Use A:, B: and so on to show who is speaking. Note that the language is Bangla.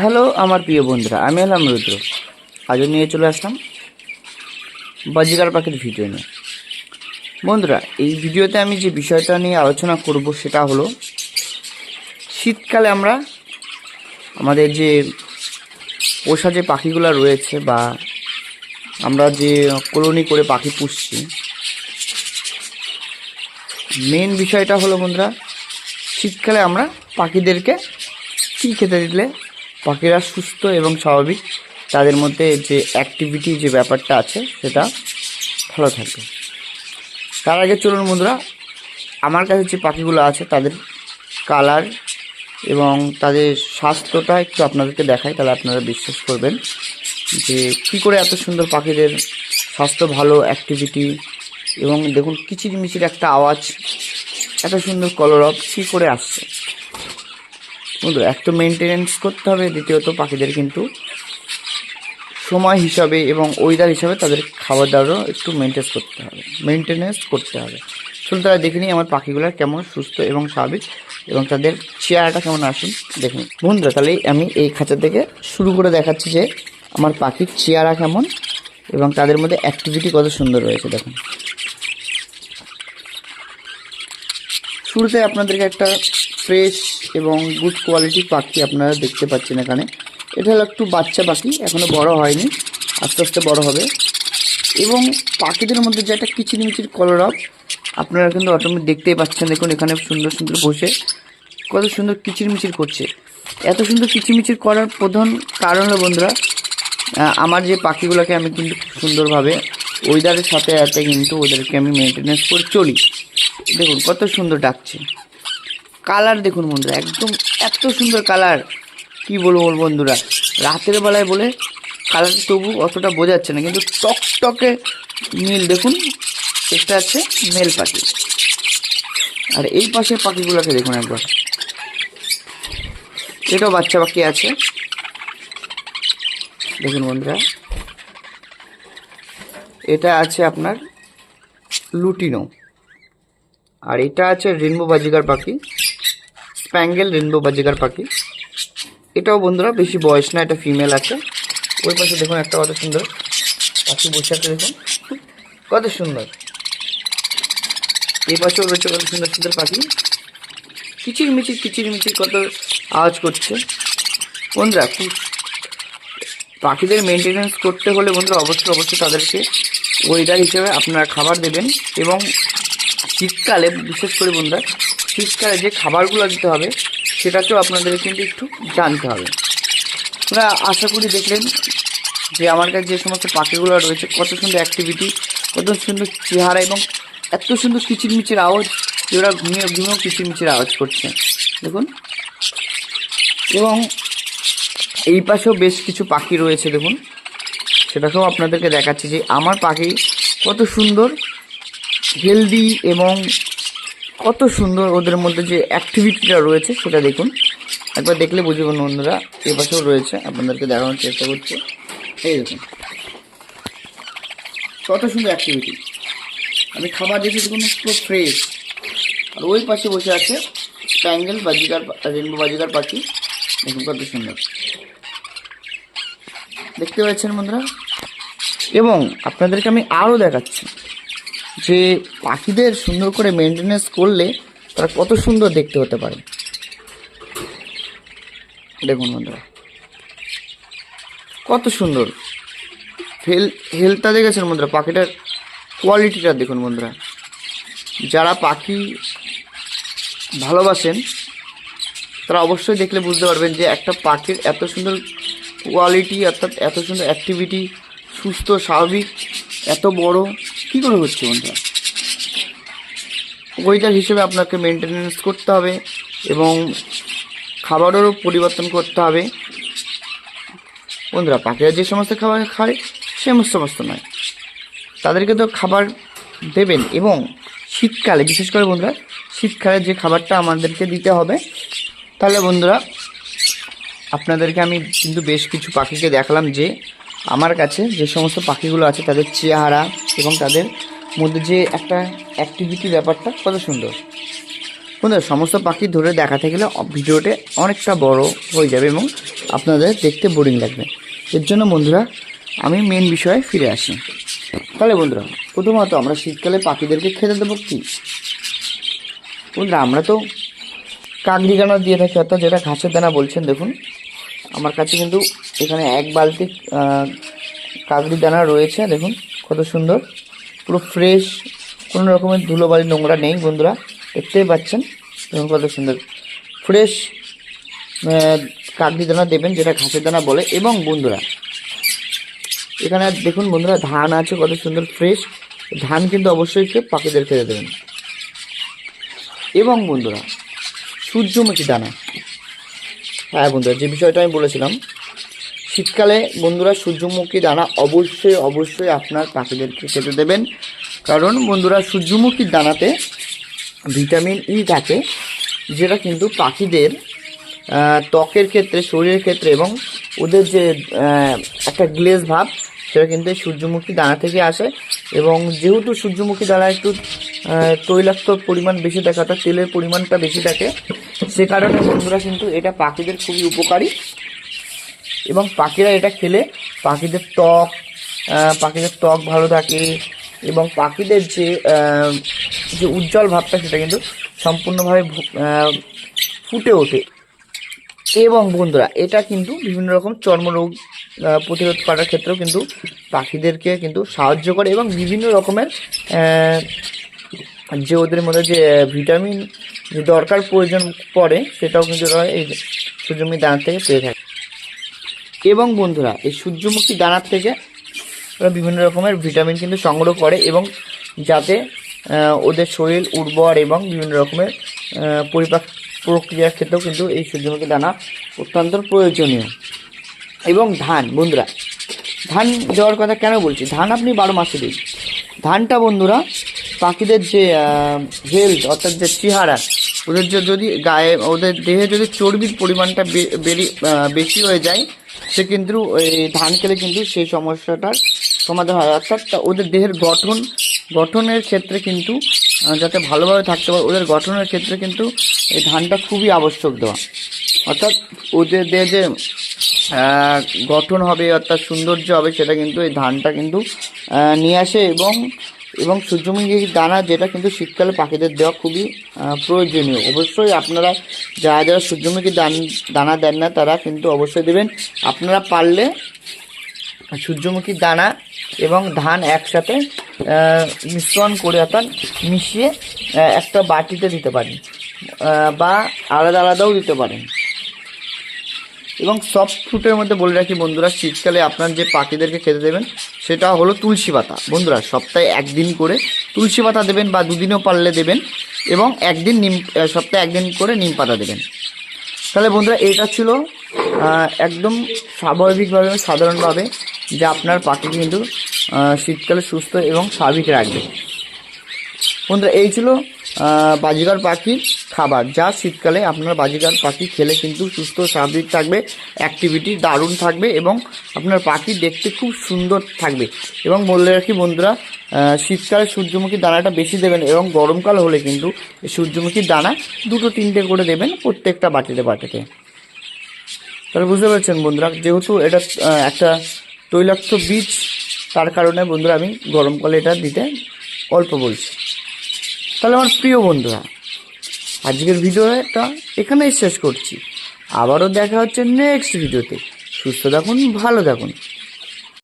A: হ্যালো, আমার প্রিয় বন্ধুরা, আমি হলাম রুদ্র। আজও নিয়ে চলে আসলাম বাজিকার পাখির ভিডিও নিয়ে। বন্ধুরা, এই ভিডিওতে আমি যে বিষয়টা নিয়ে আলোচনা করব সেটা হলো, শীতকালে আমরা আমাদের যে পোষা যে পাখিগুলো রয়েছে বা আমরা যে কলোনি করে পাখি পুষছি মেন বিষয়টা হলো বন্ধুরা, শীতকালে আমরা পাখিদেরকে কী খেতে দিলে পাখিরা সুস্থ এবং স্বাভাবিক, তাদের মধ্যে যে অ্যাক্টিভিটি যে ব্যাপারটা আছে, সেটা ভালো থাকবে তার আগে চলুন বন্ধুরা, আমার কাছে যে পাখিগুলো আছে, তাদের কালার এবং তাদের স্বাস্থ্যটা একটু আপনাদেরকে দেখাই, তাহলে আপনারা বিশ্বাস করবেন যে কী করে এত সুন্দর পাখিদের স্বাস্থ্য ভালো অ্যাক্টিভিটি এবং দেখুন কিচির মিচির একটা আওয়াজ, এত সুন্দর কলরব কী করে আসছে। বন্ধু এক তো মেনটেনেন্স করতে হবে, দ্বিতীয়ত পাখিদের কিন্তু সময় হিসাবে এবং ওয়েদার হিসাবে তাদের খাবার দাবারও একটু মেনটেন্স করতে হবে মেনটেনেন্স করতে হবে। চলুন তারা দেখে নিই আমার পাখিগুলো কেমন সুস্থ এবং স্বাভাবিক এবং তাদের চেয়ারটা কেমন আসুন দেখুন বন্ধুরা, তাহলে আমি এই খাঁচা থেকে শুরু করে দেখাচ্ছি যে আমার পাখির চেয়ারা কেমন এবং তাদের মধ্যে অ্যাক্টিভিটি কত সুন্দর রয়েছে, দেখুন। শুরুতে আপনাদেরকে একটা ফ্রেশ এবং গুড কোয়ালিটির পাখি আপনারা দেখতে পাচ্ছেন এখানে। এটা হলো একটু বাচ্চা পাখি এখনও বড় হয়নি, আস্তে আস্তে বড় হবে। এবং পাখিদের মধ্যে যে একটা কিচিরমিচির কলরব আপনারা কিন্তু অটোমেটিক দেখতেই পাচ্ছেন, দেখুন এখানে সুন্দর সুন্দর বসে, কত সুন্দর কিচিরমিচির করছে। এত সুন্দর কিচিরমিচির করার প্রধান কারণ হলো বন্ধুরা আমার যে পাখিগুলোকে আমি কিন্তু সুন্দরভাবে ওয়েদারের সাথে সাথে কিন্তু ওদেরকে আমি মেনটেনেন্স করে চলি। দেখুন কত সুন্দর ডাকছে। কালার দেখুন বন্ধুরা, একদম এত সুন্দর কালার। কি বলব বন্ধুরা, রাতের বেলায় বলে কালার তবু অতটা বোঝাচ্ছে না, কিন্তু টকটকে নীল দেখুন এটা আছে মেল পাখি। আর এই পাশের পাখিগুলোকে দেখুন একবার। এটাও বাচ্চা পাখি আছে। দেখুন বন্ধুরা, এটা আছে আপনার লুটিনো। আর এটা আছে রেনবো বাজিকার পাখি। স্প্যাঙ্গেল, রেনবো বাজিকার পাখি। এটাও বন্ধুরা বেশি বয়স না, এটা ফিমেল আছে। ওই পাশে দেখুন একটা কত সুন্দর পাখি বসে আছে দেখুন। কত সুন্দর। এই পাশেও রয়েছে কত সুন্দর সুন্দর পাখি। কিচির মিচির কিচির মিচির কত আওয়াজ করছে। বন্ধুরা পাখিদের মেনটেনেন্স করতে হলে বন্ধুরা অবশ্যই অবশ্যই তাদেরকে ওয়েদার হিসেবে আপনারা খাবার দেবেন এবং শীতকালে, বিশেষ করে বন্ধুরা শীতকালে যে খাবারগুলো দিতে হবে, সেটাকেও আপনাদের কিন্তু একটু জানতে হবে। আপনারা আশা করি দেখলেন যে আমার কাছে যে সমস্ত পাখিগুলো রয়েছে, কত সুন্দর অ্যাক্টিভিটি কত সুন্দর চেহারা এবং এত সুন্দর কিচিরমিচির আওয়াজ যে ওরা ঘুমিয়ে ঘুমিয়েও কিচিরমিচির আওয়াজ করছে। দেখুন। এবং এই পাশেও বেশ কিছু পাখি রয়েছে, দেখুন। সেটাকেও আপনাদেরকে দেখাচ্ছি যে আমার পাখি কত সুন্দর হেলদি এবং কত সুন্দর ওদের মধ্যে যে অ্যাক্টিভিটিটা রয়েছে, সেটা দেখুন। একবার দেখলে বুঝবেন বন্ধুরা, এ পাশেও রয়েছে। আপনাদেরকে দেখানোর চেষ্টা করছি। এই দেখুন। কত সুন্দর অ্যাক্টিভিটি আমি খাবার দিয়েছি, দেখুন, পুরো ফ্রেশ আর ওই পাশে বসে আছে স্প্যাঙ্গেল বাজিকার রেনবো বাজিকার পাখি। দেখুন কত সুন্দর। দেখতে পাচ্ছেন বন্ধুরা? এবং আপনাদেরকে আমি আরও দেখাচ্ছি। যে পাখিদের সুন্দর করে মেনটেনেন্স করলে তারা কত সুন্দর দেখতে হতে পারে। দেখুন বন্ধুরা, কত সুন্দর। হেল হেলথটা দেখেছেন বন্ধুরা, পাখিটার কোয়ালিটিটা দেখুন বন্ধুরা। যারা পাখি ভালোবাসেন, তারা অবশ্যই দেখলে বুঝতে পারবেন যে একটা পাখির এত সুন্দর কোয়ালিটি অর্থাৎ এত সুন্দর অ্যাক্টিভিটি সুস্থ, স্বাভাবিক এত বড়? কী করে হচ্ছে বন্ধুরা? ওয়েদার হিসেবে আপনাকে মেনটেনেন্স করতে হবে এবং খাবারেরও পরিবর্তন করতে হবে। বন্ধুরা, পাখিরা যে সমস্ত খাবার খায়, সে সমস্ত নয়। তাদেরকে তো খাবার দেবেন এবং শীতকালে, বিশেষ করে বন্ধুরা, শীতকালে যে খাবারটা আমাদেরকে দিতে হবে, তাহলে বন্ধুরা, আপনাদেরকে আমি কিন্তু বেশ কিছু পাখিকে দেখালাম যে আমার কাছে যে সমস্ত পাখিগুলো আছে, তাদের চেহারা এবং তাদের মধ্যে যে একটা অ্যাক্টিভিটি ব্যাপারটা কত সুন্দর। বন্ধুরা, সমস্ত পাখি ধরে দেখাতে গেলে ভিডিওটা অনেকটা বড় হয়ে যাবে এবং আপনাদের দেখতে বোরিং লাগবে। এর জন্য বন্ধুরা, আমি মেন বিষয়ে ফিরে আসি। তাহলে বন্ধুরা, প্রথমত আমরা শীতকালে পাখিদেরকে খেতে দেবো কি? বন্ধুরা, আমরা তো কাকড়ি দানা দিয়ে থাকি, অর্থাৎ যেটা ঘাসের দানা বলছেন, দেখুন, আমার কাছে কিন্তু এখানে এক বালতি কাকড়ি দানা রয়েছে, দেখুন, কত সুন্দর। পুরো ফ্রেশ কোনো রকমের ধুলোবালি নোংরা নেই, বন্ধুরা, দেখতেই পাচ্ছেন, দেখুন কত সুন্দর। ফ্রেশ কাকড়ি দানা দেবেন, যেটা ঘাসের দানা বলে, এবং বন্ধুরা, এখানে দেখুন বন্ধুরা, ধান আছে, কত সুন্দর ফ্রেশ ধান কিন্তু অবশ্যই একটু পাখিদের খেতে দেবেন। এবং বন্ধুরা, সূর্যমুখী দানা। হ্যাঁ বন্ধুরা, যে বিষয়টা আমি বলেছিলাম শীতকালে বন্ধুরা সূর্যমুখী দানা অবশ্যই অবশ্যই আপনার পাখিদেরকে খেতে দেবেন। কারণ বন্ধুরা সূর্যমুখীর দানাতে ভিটামিন ই থাকে, যেটা কিন্তু পাখিদের ত্বকের ক্ষেত্রে, শরীরের ক্ষেত্রে এবং ওদের যে একটা গ্লেজ ভাব, সেটা কিন্তু সূর্যমুখী দানা থেকে আসে। এবং যেহেতু সূর্যমুখী দানা একটু তৈলাক্ত পরিমাণ বেশি থাকে, অর্থাৎ তেলের পরিমাণটা বেশি থাকে, সে কারণে বন্ধুরা কিন্তু এটা পাখিদের খুবই উপকারী। এবং পাখিরা এটা খেলে পাখিদের ত্বক পাখিদের ত্বক ভালো থাকে এবং পাখিদের যে যে উজ্জ্বল ভাবটা সেটা কিন্তু সম্পূর্ণভাবে ফুটে ওঠে। এবং বন্ধুরা, এটা কিন্তু বিভিন্ন রকম চর্মরোগ প্রতিরোধ করার ক্ষেত্রেও কিন্তু পাখিদেরকে কিন্তু সাহায্য করে এবং বিভিন্ন রকমের যে ওদের মধ্যে যে ভিটামিন যে দরকার প্রয়োজন পড়ে সেটাও কিন্তু এই সূর্যমুখী দানা থেকে পেয়ে থাকে। এবং বন্ধুরা, এই সূর্যমুখী দানার থেকে ওরা বিভিন্ন রকমের ভিটামিন কিন্তু সংগ্রহ করে এবং যাতে ওদের শরীর উর্বর এবং বিভিন্ন রকমের পরিপাক প্রক্রিয়ার ক্ষেত্রেও কিন্তু এই সূর্যমুখী দানা অত্যন্ত প্রয়োজনীয়। এবং ধান, বন্ধুরা, ধান দেওয়ার কথা কেন বলছি? ধান আপনি বারো মাসে দিন। ধানটা, বন্ধুরা, পাখিদের যে হেলথ অর্থাৎ যে চেহারা, ওদের যে যদি গায়ে, ওদের দেহে যদি চর্বির পরিমাণটা বেশি হয়ে যায় সে কিন্তু এই ধান খেলে কিন্তু সেই সমস্যাটার সমাধান হয়। অর্থাৎ ওদের দেহের গঠন, গঠনের ক্ষেত্রে কিন্তু যাতে ভালোভাবে থাকতে পারে, ওদের গঠনের ক্ষেত্রে কিন্তু এই ধানটা খুবই আবশ্যক দেওয়া। অর্থাৎ ওদের দেহে যে গঠন হবে, অর্থাৎ সৌন্দর্য হবে, সেটা কিন্তু এই ধানটা কিন্তু নিয়ে আসে এবং এবং সূর্যমুখী দানা যেটা কিন্তু শীতকালে পাখিদের দেওয়া খুবই প্রয়োজনীয়। অবশ্যই আপনারা যারা যারা সূর্যমুখী দান, দানা দেন না, তারা কিন্তু অবশ্যই দেবেন। আপনারা পারলে সূর্যমুখী দানা এবং ধান একসাথে মিশ্রণ করে অর্থাৎ মিশিয়ে একটা বাটিতে দিতে পারেন বা আলাদা আলাদাও দিতে পারেন। এবং সফট ফ্রুটের মধ্যে বলে রাখি বন্ধুরা, শীতকালে আপনার যে পাখিদেরকে খেতে দেবেন সেটা হলো তুলসী পাতা। বন্ধুরা, সপ্তাহে একদিন করে তুলসী পাতা দেবেন বা দুদিনও পারলে দেবেন এবং একদিন নিম সপ্তাহে একদিন করে নিম পাতা দেবেন। তাহলে বন্ধুরা, এটা ছিল একদম স্বাভাবিকভাবে, সাধারণভাবে যে আপনার পাখি কিন্তু শীতকালে সুস্থ এবং স্বাভাবিক রাখবে। বন্ধুরা এই ছিল আহ, বাজিগার পাখির খাবার। যা শীতকালে আপনার বাজিগার পাখি খেলে কিন্তু সুস্থ স্বাভাবিক থাকবে অ্যাক্টিভিটি দারুণ থাকবে এবং আপনার পাখি দেখতে খুব সুন্দর থাকবে। এবং বলে রাখি বন্ধুরা শীতকালে সূর্যমুখী দানাটা বেশি দেবেন এবং গরমকাল হলে কিন্তু এই সূর্যমুখী দানা দুটো তিনটে করে দেবেন প্রত্যেকটা বাটিতে বাটিতে। তাহলে বুঝতে পারছেন বন্ধুরা যেহেতু এটা একটা তৈলাক্ত বীজ তার কারণে বন্ধুরা আমি গরমকালে এটা দিতে অল্প বলছি। তাহলে আমার প্রিয় বন্ধুরা, আজকের ভিডিওটা এখানেই শেষ করছি। আবারও দেখা হচ্ছে নেক্সট ভিডিওতে। সুস্থ থাকুন, ভালো থাকুন।